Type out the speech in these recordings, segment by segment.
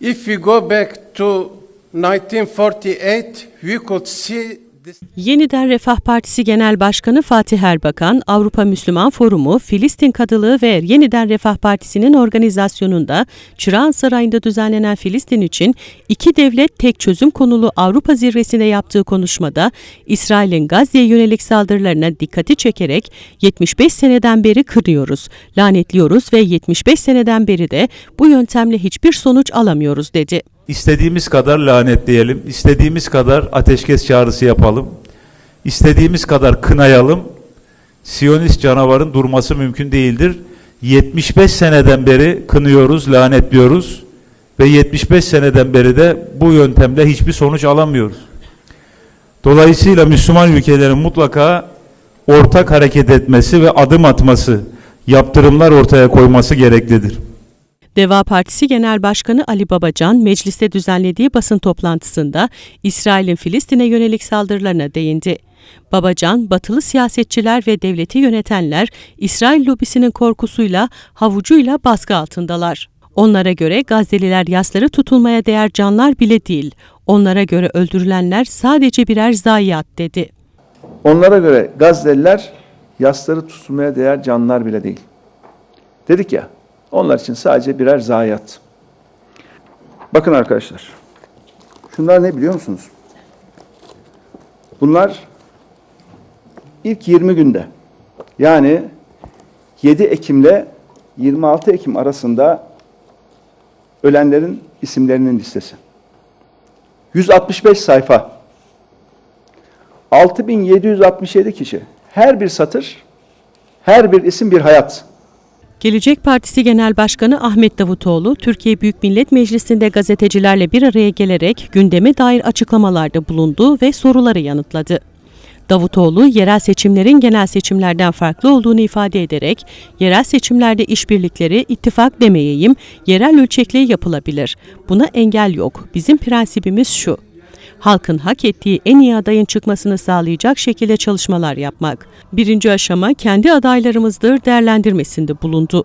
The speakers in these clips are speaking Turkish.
If we go back to 1948, we could see. Yeniden Refah Partisi Genel Başkanı Fatih Erbakan, Avrupa Müslüman Forumu, Filistin Kadılığı ve Yeniden Refah Partisi'nin organizasyonunda Çırağan Sarayı'nda düzenlenen Filistin için iki devlet tek çözüm konulu Avrupa zirvesinde yaptığı konuşmada İsrail'in Gazze'ye yönelik saldırılarına dikkati çekerek 75 seneden beri kınıyoruz, lanetliyoruz ve 75 seneden beri de bu yöntemle hiçbir sonuç alamıyoruz dedi. İstediğimiz kadar lanetleyelim, istediğimiz kadar ateşkes çağrısı yapalım, istediğimiz kadar kınayalım. Siyonist canavarın durması mümkün değildir. 75 seneden beri kınıyoruz, lanetliyoruz ve 75 seneden beri de bu yöntemle hiçbir sonuç alamıyoruz. Dolayısıyla Müslüman ülkelerin mutlaka ortak hareket etmesi ve adım atması, yaptırımlar ortaya koyması gereklidir. Deva Partisi Genel Başkanı Ali Babacan, mecliste düzenlediği basın toplantısında İsrail'in Filistin'e yönelik saldırılarına değindi. Babacan, batılı siyasetçiler ve devleti yönetenler İsrail lobisinin korkusuyla, havucuyla baskı altındalar. Onlara göre Gazze'liler yasları tutulmaya değer canlar bile değil. Onlara göre öldürülenler sadece birer zayiat dedi. Onlara göre Gazze'liler yasları tutulmaya değer canlılar bile değil. Dedik ya, onlar için sadece birer zayiat. Bakın arkadaşlar, şunlar ne biliyor musunuz? Bunlar ilk 20 günde, yani 7 Ekim ile 26 Ekim arasında ölenlerin isimlerinin listesi. 165 sayfa. 6767 kişi. Her bir satır, her bir isim bir hayat. Gelecek Partisi Genel Başkanı Ahmet Davutoğlu, Türkiye Büyük Millet Meclisi'nde gazetecilerle bir araya gelerek gündeme dair açıklamalarda bulundu ve soruları yanıtladı. Davutoğlu, yerel seçimlerin genel seçimlerden farklı olduğunu ifade ederek, yerel seçimlerde işbirlikleri ittifak demeyeyim, yerel ölçekle yapılabilir. Buna engel yok. Bizim prensibimiz şu halkın hak ettiği en iyi adayın çıkmasını sağlayacak şekilde çalışmalar yapmak. Birinci aşama kendi adaylarımızdır değerlendirmesinde bulundu.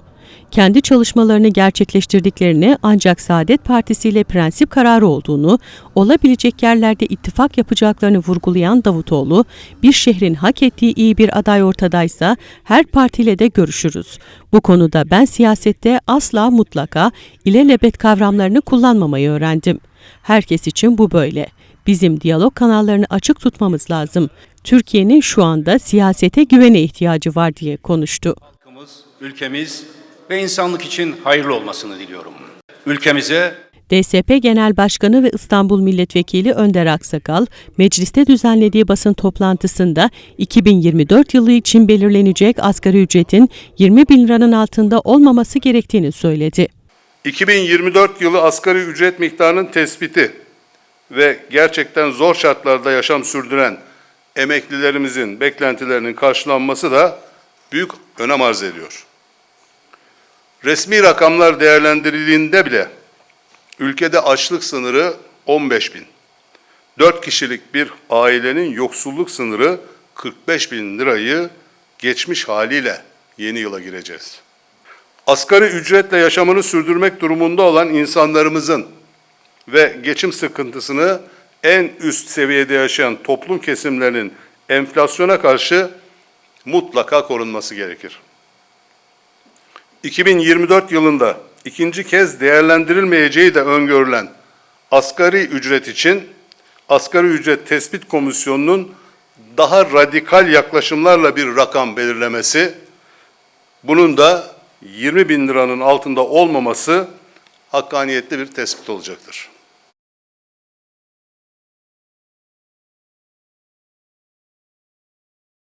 Kendi çalışmalarını gerçekleştirdiklerini ancak Saadet Partisi ile prensip kararı olduğunu, olabilecek yerlerde ittifak yapacaklarını vurgulayan Davutoğlu, bir şehrin hak ettiği iyi bir aday ortadaysa her partiyle de görüşürüz. Bu konuda ben siyasette asla mutlaka ilelebet kavramlarını kullanmamayı öğrendim. Herkes için bu böyle. Bizim diyalog kanallarını açık tutmamız lazım. Türkiye'nin şu anda siyasete güvene ihtiyacı var diye konuştu. Halkımız, ülkemiz ve insanlık için hayırlı olmasını diliyorum. Ülkemize DSP Genel Başkanı ve İstanbul Milletvekili Önder Aksakal, mecliste düzenlediği basın toplantısında 2024 yılı için belirlenecek asgari ücretin 20 bin liranın altında olmaması gerektiğini söyledi. 2024 yılı asgari ücret miktarının tespiti ve gerçekten zor şartlarda yaşam sürdüren emeklilerimizin beklentilerinin karşılanması da büyük önem arz ediyor. Resmi rakamlar değerlendirildiğinde bile ülkede açlık sınırı 15 bin. 4 kişilik bir ailenin yoksulluk sınırı 45 bin lirayı geçmiş haliyle yeni yıla gireceğiz. Asgari ücretle yaşamını sürdürmek durumunda olan insanlarımızın ve geçim sıkıntısını en üst seviyede yaşayan toplum kesimlerinin enflasyona karşı mutlaka korunması gerekir. 2024 yılında ikinci kez değerlendirilmeyeceği de öngörülen asgari ücret için Asgari Ücret Tespit Komisyonu'nun daha radikal yaklaşımlarla bir rakam belirlemesi, bunun da 20 bin liranın altında olmaması hakkaniyetli bir tespit olacaktır.